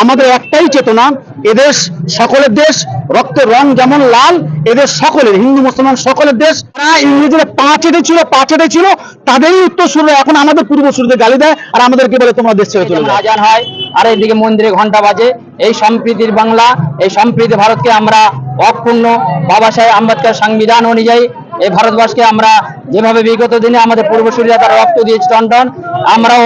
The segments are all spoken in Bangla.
আমাদের একটাই চেতনা এদেশ সকলের দেশ, রক্তের রং যেমন লাল এদেশ সকলের, হিন্দু, মুসলমান সকলের দেশ। ইংরেজরা পাঁচ এটে ছিল পাঁচ ছিল, তাদেরই উত্তর শুরু এখন আমাদের পূর্বসূরিদের গালি দেয়, আর আমাদেরকে বলে, তোমরা দেশ ছেড়ে চলে আজান হয়, আর এইদিকে মন্দিরে ঘণ্টা বাজে। এই সম্প্রীতির বাংলা, এই সম্প্রীতি ভারতকে আমরা অক্ষুণ্ণ বাবা সাহেব আম্বেদকর সংবিধান অনুযায়ী এই ভারতবর্ষকে আমরা যেভাবে বিগত দিনে আমাদের পূর্বসূরীরা তারা রক্ত দিয়েছে টন আমরাও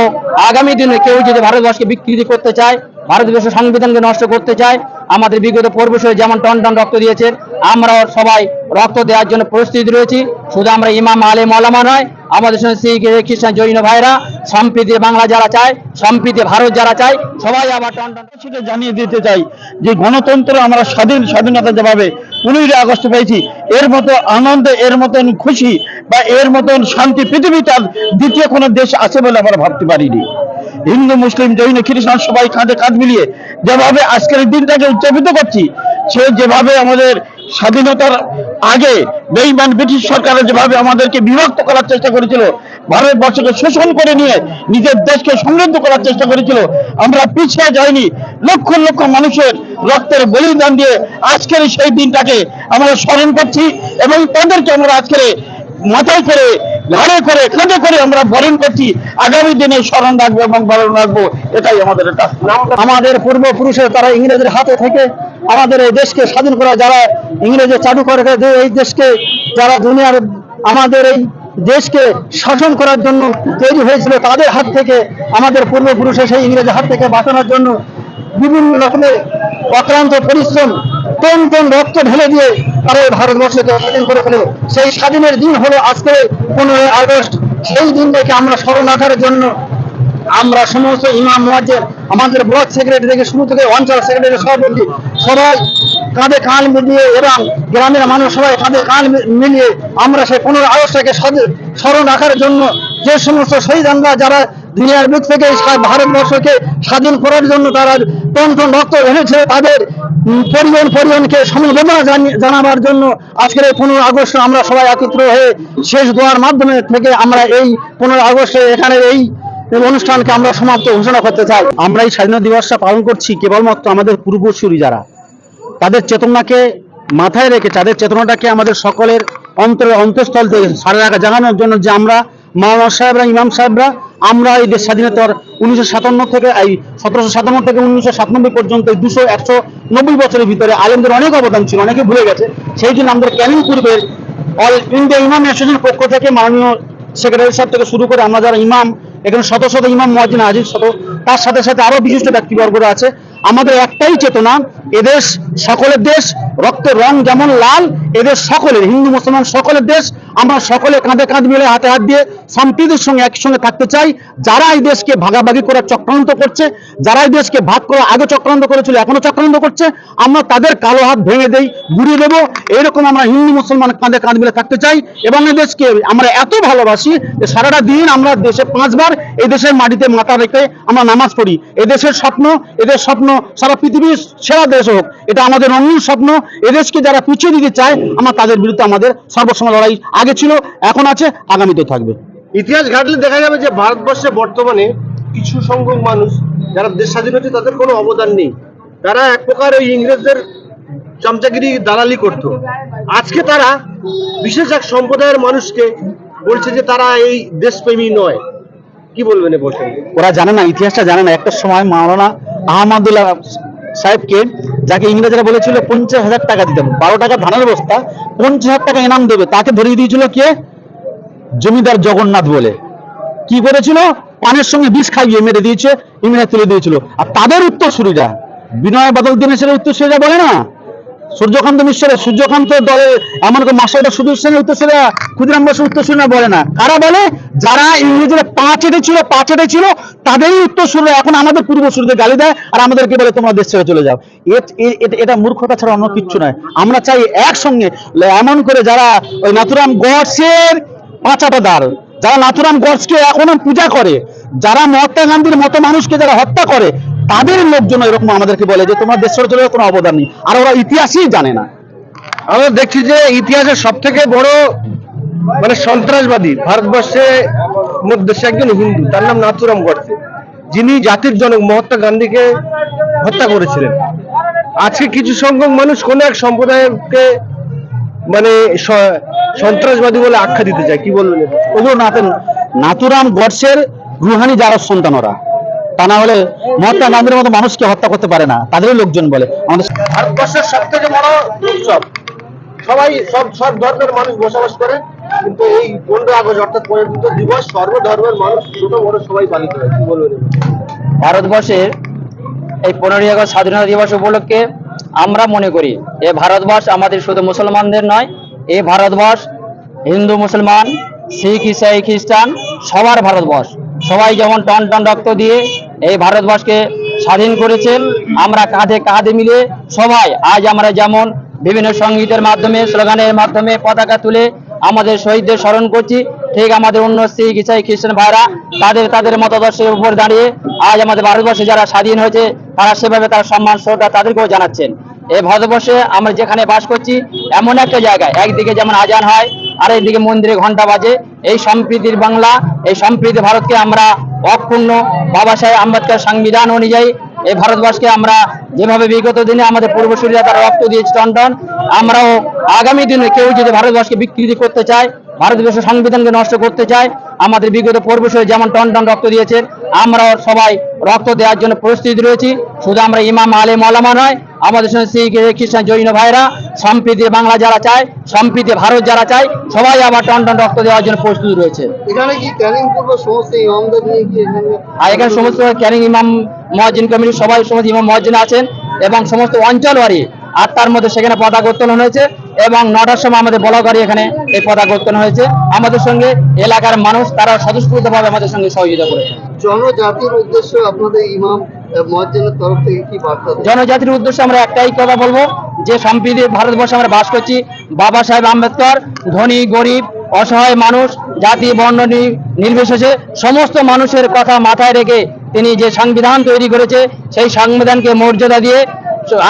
আগামী দিনে কেউ যদি ভারতবর্ষকে বিকৃতি করতে চায় ভারতবর্ষের সংবিধানকে নষ্ট করতে চায়, আমাদের বিগত পূর্বসূরী যেমন টন টন রক্ত দিয়েছে আমরাও সবাই রক্ত দেওয়ার জন্য প্রস্তুত রয়েছি। শুধু আমরা ইমাম, আলে মলামা নয়, আমাদের সঙ্গে শিখ খ্রিস্টান, জৈন ভাইরা, সম্প্রীতি বাংলা যারা চায়, সম্প্রীতি ভারত যারা চায়, সবাই আবার টন টন সেটা জানিয়ে দিতে চাই যে গণতন্ত্র আমরা স্বাধীন, স্বাধীনতা যেভাবে পনেরোই আগস্ট পেয়েছি, এর মতো আনন্দে, এর মতন খুশি বা এর মতন শান্তি পৃথিবীতে আর দ্বিতীয় কোনো দেশ আছে বলে আমরা ভাবতে পারিনি। হিন্দু, মুসলিম, জৈন, খ্রিস্টান সবাই কাঁধে কাঁধ মিলিয়ে যেভাবে আজকের দিনটাকে উদযাপিত করছি, সে যেভাবে আমাদের স্বাধীনতার আগে বেইমান ব্রিটিশ সরকারের যেভাবে আমাদেরকে বিভক্ত করার চেষ্টা করেছিল, ভারতবর্ষকে শোষণ করে নিয়ে নিজের দেশকে সমৃদ্ধ করার চেষ্টা করেছিল, আমরা পিছিয়ে যাইনি। লক্ষ লক্ষ মানুষের রক্তের বলিদান দিয়ে আজকের সেই দিনটাকে আমরা স্মরণ করছি এবং তাদেরকে আমরা আজকের মাথায় করে ঘাড়ে করে, কাঁধে করে আমরা বরণ করছি। আগামী দিনে স্মরণ রাখব এবং বরণ রাখব, এটাই আমাদের একটা আমাদের পূর্বপুরুষের তারা ইংরেজের হাতে থেকে আমাদের এই দেশকে স্বাধীন করা, যারা ইংরেজের চালু করে এই দেশকে, যারা দুনিয়ার আমাদের এই দেশকে শাসন করার জন্য তৈরি হয়েছিল, তাদের হাত থেকে, আমাদের পূর্বপুরুষের সেই ইংরেজের হাত থেকে বাঁচানোর জন্য বিভিন্ন রকমের অক্লান্ত পরিশ্রম টন টন রক্ত ঢেলে দিয়ে তারা ভারতবর্ষকে স্বাধীন করে ফেলে সেই স্বাধীনের দিন হলো আজকে পনেরোই আগস্ট। সেই দিনটাকে আমরা স্মরণ রাখার জন্য আমরা সমস্ত ইমাম, মুয়াজ্জিন, আমাদের ব্লক সেক্রেটারি থেকে শুরু থেকে অঞ্চল সেক্রেটারি সভাপতি সবাই কাঁধে কান মিলিয়ে এবং গ্রামের মানুষ সবাই কাঁধে কান মিলিয়ে আমরা সেই পনেরো আগস্টটাকে স্মরণ- রাখার জন্য যে সমস্ত শহীদানরা যারা দুনিয়ার বুক থেকে ভারতবর্ষকে স্বাধীন করার জন্য তারা টন টন রক্ত ঢেলেছে তাদের পরিজন পরিজনকে সমবেদনা জানি- জানাবার জন্য আজকের এই পনেরো আগস্ট আমরা সবাই একত্র হয়ে শেষ দোয়ার মাধ্যমে থেকে আমরা এই পনেরো আগস্টে এখানে এই অনুষ্ঠানকে আমরা সমাপ্ত ঘোষণা করতে চাই। আমরা এই স্বাধীনতা দিবসটা পালন করছি কেবলমাত্র আমাদের পূর্বসূরি যারা। তাদের চেতনাকে মাথায় রেখে, তাদের চেতনাটাকে আমাদের সকলের অন্তরে অন্তঃস্থল থেকে সারা রাখা জানানোর জন্য যে আমরা মাওলানা সাহেবরা, ইমাম সাহেবরা আমরা এই দেশ স্বাধীনতার উনিশশো সাতান্ন থেকে, এই সতেরোশো সাতান্ন থেকে উনিশশো সাতানব্বই পর্যন্ত এই দুশো, একশো নব্বই বছরের ভিতরে আলেমদের অনেক অবদান ছিল, অনেকে ভুলে গেছে। সেই জন্য আমাদের ক্যানিং পূর্বের অল ইন্ডিয়া ইমাম অ্যাসোসিয়েশনের পক্ষ থেকে মাননীয় সেক্রেটারি সাহেব থেকে শুরু করে আমরা যারা ইমাম, এখানে শত শত ইমাম মহাজিন আজিজ, শত, তার সাথে সাথে আরও বিশিষ্ট ব্যক্তিবর্গরা আছে। আমাদের একটাই চেতনা এদেশ সকলের দেশ, রক্তের রং যেমন লাল এদেশ সকলের, হিন্দু, মুসলমান সকলের দেশ, আমরা সকলে কাঁধে কাঁধ মিলে হাতে হাত দিয়ে সম্প্রীতির সঙ্গে একসঙ্গে থাকতে চাই। যারা এই দেশকে ভাগাভাগি করার চক্রান্ত করছে, যারা এই দেশকে ভাগ করার আগে চক্রান্ত করেছিল, এখনও চক্রান্ত করছে, আমরা তাদের কালো হাত ভেঙে দেই, গুড়িয়ে দেবো। এরকম আমরা হিন্দু, মুসলমান কাঁধে কাঁধ মিলে থাকতে চাই এবং এই দেশকে আমরা এত ভালোবাসি যে সারাটা দিন আমরা দেশে পাঁচবার এই দেশের মাটিতে মাথা রেখে আমরা নামাজ পড়ি। এদেশের স্বপ্ন এদের স্বপ্ন, সারা পৃথিবীর সেরা দেশ হোক, এটা আমাদের অন্য স্বপ্ন। এদেশকে যারা পিছিয়ে দিতে চায় আমরা তাদের বিরুদ্ধে আমাদের সর্বসময় লড়াই আগে ছিল এখন আছে আগামীতেও থাকবে। ইতিহাস ঘাটলে দেখা যাবে যে ভারতবর্ষে বর্তমানে কিছু সংখ্যক মানুষ যারা দেশ স্বাধীন হচ্ছে তাদের কোনো অবদান নেই। তারা এক প্রকার ওই ইংরেজদের চামচাগিরি দালালি করত। আজকে তারা বিশেষ এক সম্প্রদায়ের মানুষকে বলছে যে তারা এই দেশপ্রেমী নয়। কি বলবেন প্রসঙ্গে? ওরা জানে না ইতিহাসটা জানে না। একটা সময় মাওলানা আহমদুল্লাহ সাহেবকে, যাকে ইংরেজরা বলেছিল পঞ্চাশ হাজার টাকা দিতে হবে। বারো টাকা ধানের বস্তা, পঞ্চাশ হাজার টাকা ইনাম দেবে। তাকে ধরিয়ে দিয়েছিল কে? জমিদার জগন্নাথ বলে। কি করেছিল? পানের সঙ্গে বিষ খাইয়ে মেরে দিয়েছে ইংরেজ তুলে দিয়েছিল। আর তাদের উত্তরসূরিরা, বিনয় বাদল দিনেশের উত্তরসূরিরা বলে না? সূর্যকান্ত মিশ্রের, সূর্যকান্ত দলে এমন করে মাস্টারটা সুদূর সেনের উত্তরসূরিরা ক্ষুদিরাম বসুর উত্তরসূরিরা বলে না। কারা বলে? যারা ইংরেজরা পাঁচ এটে ছিল, পাঁচ এটে ছিল, তাদেরই উত্তরসূরিরা এখন আমাদের পূর্বসূরিদের গালি দেয় আর আমাদেরকে বলে, তোমরা দেশ ছেড়ে চলে যাও। এটা মূর্খতা ছাড়া অন্য কিচ্ছু নয়। আমরা চাই একসঙ্গে, এমন করে যারা ওই নাথুরাম গডসের পাঁচাটাদার যারা নাথুরাম গডসকে এখনও পূজা করে, যারা মহাত্মা গান্ধীর মতো মানুষকে যারা হত্যা করে তাদের লোকজন এরকম আমাদেরকে বলে যে তোমার দেশ চলে যাওয়ার কোনো অবদান নেই। আর ওরা ইতিহাসই জানে না। আমরা দেখছি যে ইতিহাসের সব থেকে বড় মানে সন্ত্রাসবাদী ভারতবর্ষে মধ্যে সে একজন হিন্দু তার নাম নাথুরাম গডসে যিনি জাতির জনক মহাত্মা গান্ধীকে হত্যা করেছিলেন। আজকে কিছু সংখ্যক মানুষ কোন এক সম্প্রদায়কে মানে সন্ত্রাসবাদী বলে আখ্যা দিতে চায়। কি বলবেন? ওগুলো নাতেন নাতুরাম গডসের রুহানি যারা সন্তান ওরা। তা না হলে মহাত্মা গান্ধীর মতো মানুষকে হত্যা করতে পারে না। তাদেরই লোকজন বলে। আমাদের ভারতবর্ষের সব থেকে বড় উৎসব। সবাই সব সব ধর্মের মানুষ বসবাস করে কিন্তু এই পনেরো আগস্ট অর্থাৎ প্রজাতন্ত্র দিবস সর্বধর্মের মানুষ ছোট বড় সবাই পালিত হয়। কি বলবেন? ভারতবর্ষের এই পনেরোই আগস্ট স্বাধীনতা দিবস উপলক্ষে আমরা মনে করি এ ভারতবর্ষ আমাদের শুধু মুসলমানদের নয় এই ভারতবর্ষ হিন্দু মুসলমান শিখ ইসাই খ্রিস্টান সবার ভারতবর্ষ। সবাই যেমন টন টন রক্ত দিয়ে এই ভারতবর্ষকে স্বাধীন করেছেন, আমরা কাঁধে কাঁধে মিলে সবাই আজ আমরা যেমন বিভিন্ন সঙ্গীতের মাধ্যমে, স্লোগানের মাধ্যমে পতাকা তুলে আমাদের শহীদদের স্মরণ করছি, ঠিক আমাদের অন্য শিখ ইসাই খ্রিস্টান ভাইরা তাদের তাদের মতাদর্শের উপর দাঁড়িয়ে আজ আমাদের ভারতবর্ষে যারা স্বাধীন হয়েছে, তারা সেভাবে তার সম্মান, শ্রদ্ধা তাদেরকেও জানাচ্ছেন। এই ভারতবর্ষে আমরা যেখানে বাস করছি, এমন একটা জায়গায়, একদিকে যেমন আজান হয় আর একদিকে মন্দিরে ঘণ্টা বাজে এই সম্প্রীতির বাংলা, এই সম্প্রীতি ভারতকে আমরা অক্ষুণ্ণ। বাবা সাহেব আম্বেদকর সংবিধান অনুযায়ী এই ভারতবর্ষকে আমরা যেভাবে বিগত দিনে আমাদের পূর্বসূরীরা তারা রক্ত দিয়েছে টন আমরাও আগামী দিনে কেউ যদি ভারতবর্ষকে বিকৃতি করতে চায় ভারতবর্ষের সংবিধানকে নষ্ট করতে চায় আমাদের বিগত পূর্বসূরী যেমন টন টন রক্ত দিয়েছেন আমরাও সবাই রক্ত দেওয়ার জন্য প্রস্তুত রয়েছি। শুধু আমরা ইমাম আলে মলামা নয় আমাদের সঙ্গে শিখ খ্রিস্টান জৈন ভাইরা সম্প্রীতি বাংলা যারা চায় সম্প্রীতি ভারত যারা চায় সবাই আবার টন টন রক্ত দেওয়ার জন্য প্রস্তুত রয়েছে। আর এখানে সমস্ত ক্যানিং ইমাম মহাজিন কমিটির সবাই সমস্ত ইমাম মহাজিন আছেন এবং সমস্ত অঞ্চলবাড়ি আটটার মধ্যে সেখানে পতাকা উত্তোলন হয়েছে এবং নটার সময় আমাদের বলাগাড়ি এখানে এই পতাকা উত্তোলন হয়েছে। আমাদের সঙ্গে এলাকার মানুষ তারা স্বতঃস্ফূর্তভাবে আমাদের সঙ্গে সহযোগিতা করেছে। জনজাতির উদ্দেশ্যে আপনাদের ইমাম মহাজ্জনের তরফ থেকে কি বার্তা জনজাতির উদ্দেশ্যে আমরা একটাই কথা বলব যে সম্প্রীতি ভারতবর্ষে আমরা বাস করছি বাবা সাহেব আম্বেদকর ধনী গরিব অসহায় মানুষ জাতি বর্ণ নির্বিশেষে সমস্ত মানুষের কথা মাথায় রেখে তিনি যে সংবিধান তৈরি করেছে সেই সংবিধানকে মর্যাদা দিয়ে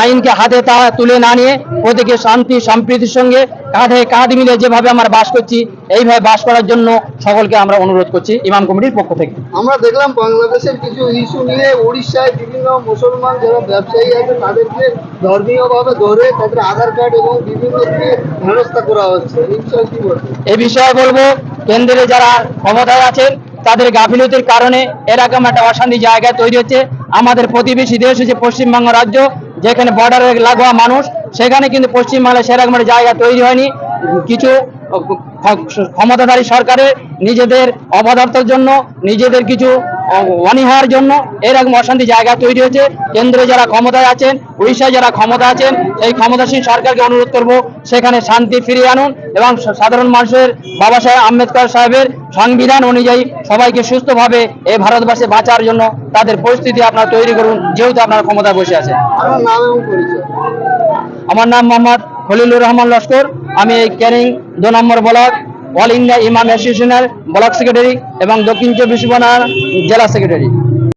আইনকে হাতে তা তুলে না নিয়ে প্রত্যেকে শান্তি সম্প্রীতির সঙ্গে কাঁধে কাঁধ মিলে যেভাবে আমরা বাস করছি এইভাবে বাস করার জন্য সকলকে আমরা অনুরোধ করছি ইমাম কমিটির পক্ষ থেকে। আমরা দেখলাম বাংলাদেশের কিছু ইস্যু নিয়ে উড়িষ্যায় বিভিন্ন মুসলমান যারা ব্যবসায়ী আছে তাদেরকে ধর্মীয়ভাবে ধরে তাদের আধার কার্ড এবং বিভিন্ন দিয়ে হেনস্থা করা হচ্ছে। এই বিষয়ে বলব কেন্দ্রে যারা ক্ষমতায় আছেন তাদের গাফিলতির কারণে এরকম একটা অশান্তি জায়গা তৈরি হচ্ছে। আমাদের প্রতিবেশী দেশ হচ্ছে পশ্চিমবঙ্গ রাজ্য যেখানে বর্ডারে লাগোয়া মানুষ, সেখানে কিন্তু পশ্চিমবাংলায় সেরকম একটা জায়গা তৈরি হয়নি। কিছু ক্ষ- ক্ষমতাধারী সরকারের নিজেদের অবদার্থের জন্য, নিজেদের কিছু অনীহার জন্য এরকম অশান্তি জায়গা তৈরি হয়েছে। কেন্দ্রে যারা ক্ষমতায় আছেন, উড়িষ্যায় যারা ক্ষমতা আছেন, সেই ক্ষমতাসীন সরকারকে অনুরোধ করব, সেখানে শান্তি ফিরিয়ে আনুন এবং সাধারণ মানুষের বাবা সাহেব আম্বেদকর সাহেবের সংবিধান অনুযায়ী সবাইকে সুস্থভাবে এই ভারতবর্ষে বাঁচার জন্য তাদের পরিস্থিতি আপনারা তৈরি করুন, যেহেতু আপনারা ক্ষমতায় বসে আছেন। আমার নাম মোহাম্মদ খলিলুর রহমান লস্কর, আমি এই ক্যানিং দু নম্বর ব্লক অল ইন্ডিয়া ইমাম অ্যাসোসিয়েশনের ব্লক সেক্রেটারি এবং দক্ষিণ চব্বিশ পরগনার জেলা সেক্রেটারি।